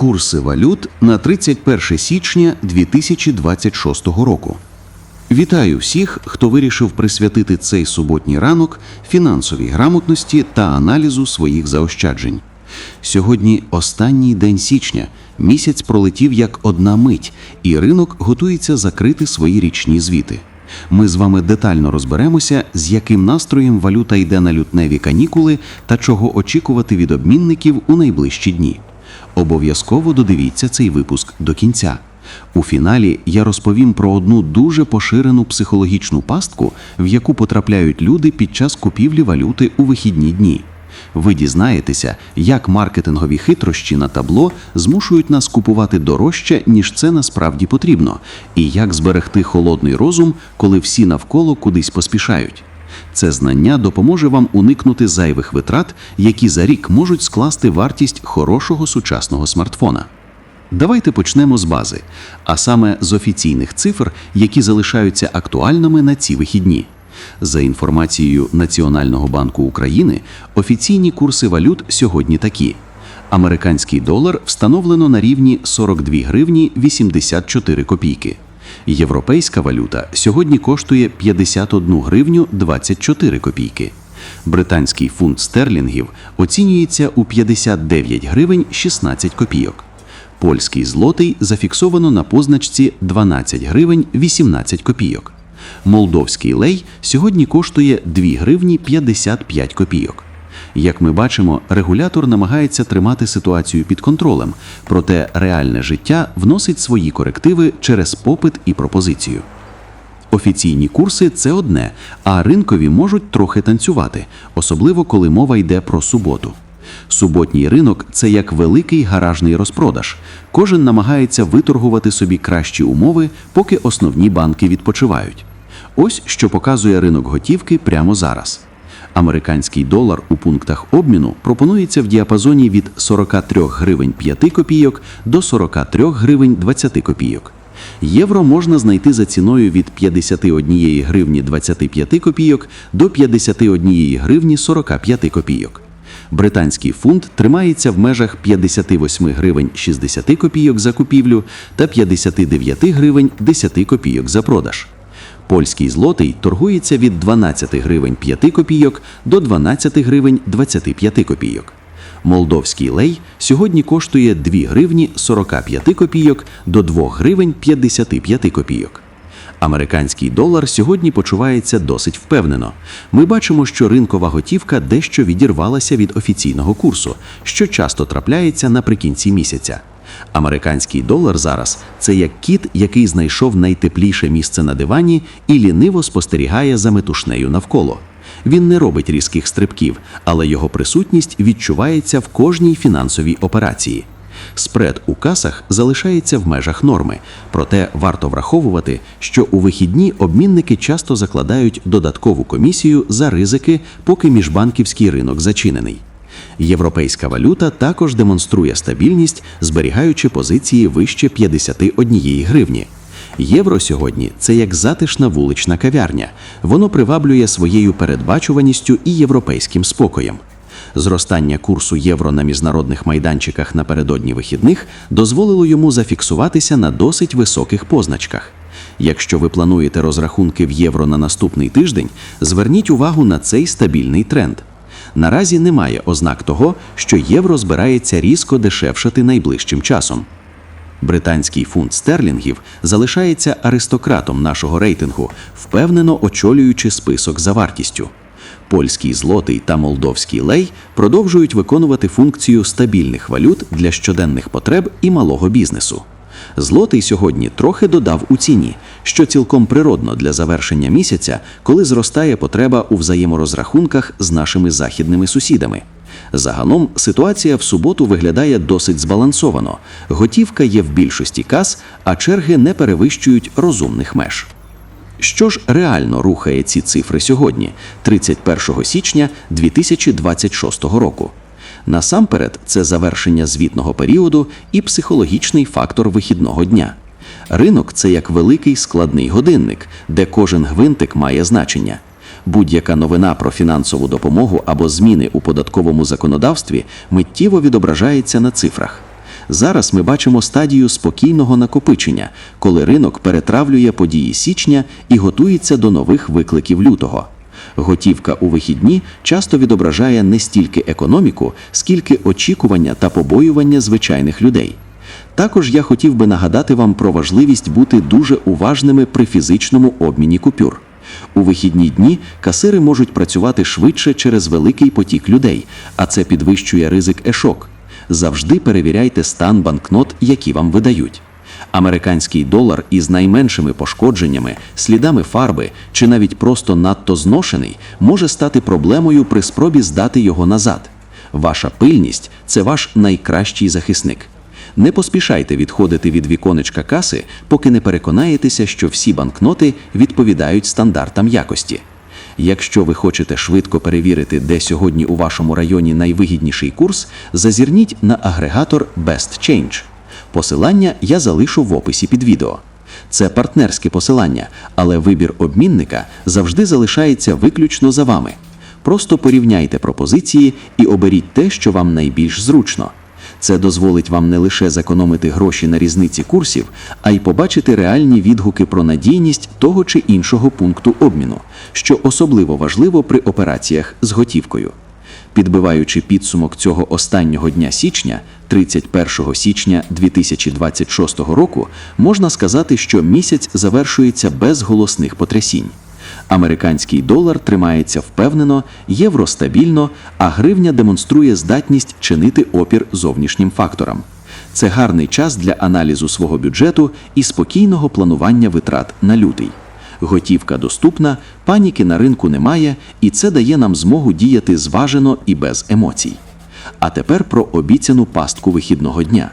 Курси валют на 31 січня 2026 року. Вітаю всіх, хто вирішив присвятити цей суботній ранок фінансовій грамотності та аналізу своїх заощаджень. Сьогодні останній день січня. Місяць пролетів як одна мить, і ринок готується закрити свої річні звіти. Ми з вами детально розберемося, з яким настроєм валюта йде на лютневі канікули та чого очікувати від обмінників у найближчі дні. Обов'язково додивіться цей випуск до кінця. У фіналі я розповім про одну дуже поширену психологічну пастку, в яку потрапляють люди під час купівлі валюти у вихідні дні. Ви дізнаєтеся, як маркетингові хитрощі на табло змушують нас купувати дорожче, ніж це насправді потрібно, і як зберегти холодний розум, коли всі навколо кудись поспішають. Це знання допоможе вам уникнути зайвих витрат, які за рік можуть скласти вартість хорошого сучасного смартфона. Давайте почнемо з бази, а саме з офіційних цифр, які залишаються актуальними на ці вихідні. За інформацією Національного банку України, офіційні курси валют сьогодні такі: американський долар встановлено на рівні 42 гривні 84 копійки. Європейська валюта сьогодні коштує 51 гривню 24 копійки. Британський фунт стерлінгів оцінюється у 59 гривень 16 копійок. Польський злотий зафіксовано на позначці 12 гривень 18 копійок. Молдовський лей сьогодні коштує 2 гривні 55 копійок. Як ми бачимо, регулятор намагається тримати ситуацію під контролем, проте реальне життя вносить свої корективи через попит і пропозицію. Офіційні курси це одне, а ринкові можуть трохи танцювати, особливо коли мова йде про суботу. Суботній ринок це як великий гаражний розпродаж. Кожен намагається виторгувати собі кращі умови, поки основні банки відпочивають. Ось що показує ринок готівки прямо зараз. Американський долар у пунктах обміну пропонується в діапазоні від 43 гривень 5 копійок до 43 гривень 20 копійок. Євро можна знайти за ціною від 51 гривні 25 копійок до 51 гривні 45 копійок. Британський фунт тримається в межах 58 гривень 60 копійок за купівлю та 59 гривень 10 копійок за продаж. Польський злотий торгується від 12 гривень 5 копійок до 12 гривень 25 копійок. Молдовський лей сьогодні коштує 2 гривні 45 копійок до 2 гривень 55 копійок. Американський долар сьогодні почувається досить впевнено. Ми бачимо, що ринкова готівка дещо відірвалася від офіційного курсу, що часто трапляється наприкінці місяця. Американський долар зараз це як кіт, який знайшов найтепліше місце на дивані і ліниво спостерігає за метушнею навколо. Він не робить різких стрибків, але його присутність відчувається в кожній фінансовій операції. Спред у касах залишається в межах норми, проте варто враховувати, що у вихідні обмінники часто закладають додаткову комісію за ризики, поки міжбанківський ринок зачинений. Європейська валюта також демонструє стабільність, зберігаючи позиції вище 51 гривні. Євро сьогодні це як затишна вулична кав'ярня. Воно приваблює своєю передбачуваністю і європейським спокоєм. Зростання курсу євро на міжнародних майданчиках напередодні вихідних дозволило йому зафіксуватися на досить високих позначках. Якщо ви плануєте розрахунки в євро на наступний тиждень, зверніть увагу на цей стабільний тренд. Наразі немає ознак того, що євро збирається різко дешевшати найближчим часом. Британський фунт стерлінгів залишається аристократом нашого рейтингу, впевнено очолюючи список за вартістю. Польський злотий та молдовський лей продовжують виконувати функцію стабільних валют для щоденних потреб і малого бізнесу. Злотий сьогодні трохи додав у ціні, що цілком природно для завершення місяця, коли зростає потреба у взаєморозрахунках з нашими західними сусідами. Загалом ситуація в суботу виглядає досить збалансовано. Готівка є в більшості кас, а черги не перевищують розумних меж. Що ж реально рухає ці цифри сьогодні, 31 січня 2026 року? Насамперед, це завершення звітного періоду і психологічний фактор вихідного дня. Ринок це як великий складний годинник, де кожен гвинтик має значення. Будь-яка новина про фінансову допомогу або зміни у податковому законодавстві миттєво відображається на цифрах. Зараз ми бачимо стадію спокійного накопичення, коли ринок перетравлює події січня і готується до нових викликів лютого. Готівка у вихідні часто відображає не стільки економіку, скільки очікування та побоювання звичайних людей. Також я хотів би нагадати вам про важливість бути дуже уважними при фізичному обміні купюр. У вихідні дні касири можуть працювати швидше через великий потік людей, а це підвищує ризик ешок. Завжди перевіряйте стан банкнот, які вам видають. Американський долар із найменшими пошкодженнями, слідами фарби чи навіть просто надто зношений може стати проблемою при спробі здати його назад. Ваша пильність це ваш найкращий захисник. Не поспішайте відходити від віконечка каси, поки не переконаєтеся, що всі банкноти відповідають стандартам якості. Якщо ви хочете швидко перевірити, де сьогодні у вашому районі найвигідніший курс, зазірніть на агрегатор Best Change. Посилання я залишу в описі під відео. Це партнерське посилання, але вибір обмінника завжди залишається виключно за вами. Просто порівняйте пропозиції і оберіть те, що вам найбільш зручно. Це дозволить вам не лише зекономити гроші на різниці курсів, а й побачити реальні відгуки про надійність того чи іншого пункту обміну, що особливо важливо при операціях з готівкою. Підбиваючи підсумок цього останнього дня січня, 31 січня 2026 року, можна сказати, що місяць завершується без голосних потрясінь. Американський долар тримається впевнено, євро стабільно, а гривня демонструє здатність чинити опір зовнішнім факторам. Це гарний час для аналізу свого бюджету і спокійного планування витрат на лютий. Готівка доступна, паніки на ринку немає, і це дає нам змогу діяти зважено і без емоцій. А тепер про обіцяну пастку вихідного дня.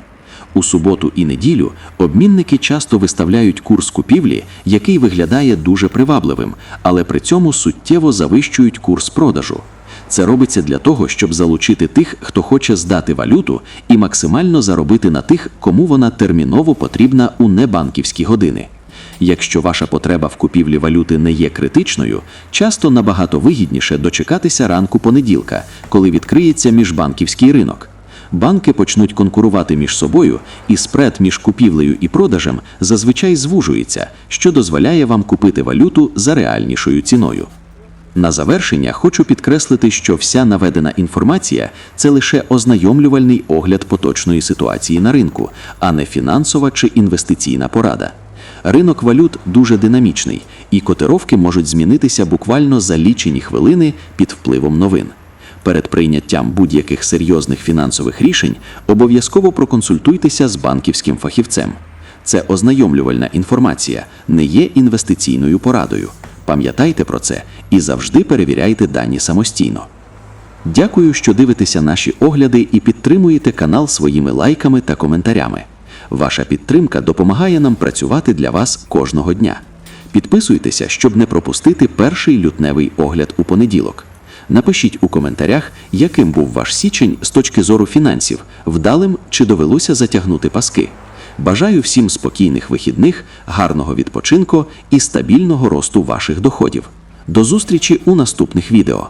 У суботу і неділю обмінники часто виставляють курс купівлі, який виглядає дуже привабливим, але при цьому суттєво завищують курс продажу. Це робиться для того, щоб залучити тих, хто хоче здати валюту, і максимально заробити на тих, кому вона терміново потрібна у небанківські години. Якщо ваша потреба в купівлі валюти не є критичною, часто набагато вигідніше дочекатися ранку понеділка, коли відкриється міжбанківський ринок. Банки почнуть конкурувати між собою, і спред між купівлею і продажем зазвичай звужується, що дозволяє вам купити валюту за реальнішою ціною. На завершення хочу підкреслити, що вся наведена інформація це лише ознайомлювальний огляд поточної ситуації на ринку, а не фінансова чи інвестиційна порада. Ринок валют дуже динамічний, і котировки можуть змінитися буквально за лічені хвилини під впливом новин. Перед прийняттям будь-яких серйозних фінансових рішень обов'язково проконсультуйтеся з банківським фахівцем. Це ознайомлювальна інформація, не є інвестиційною порадою. Пам'ятайте про це і завжди перевіряйте дані самостійно. Дякую, що дивитеся наші огляди і підтримуєте канал своїми лайками та коментарями. Ваша підтримка допомагає нам працювати для вас кожного дня. Підписуйтеся, щоб не пропустити перший лютневий огляд у понеділок. Напишіть у коментарях, яким був ваш січень з точки зору фінансів, вдалим чи довелося затягнути паски. Бажаю всім спокійних вихідних, гарного відпочинку і стабільного росту ваших доходів. До зустрічі у наступних відео.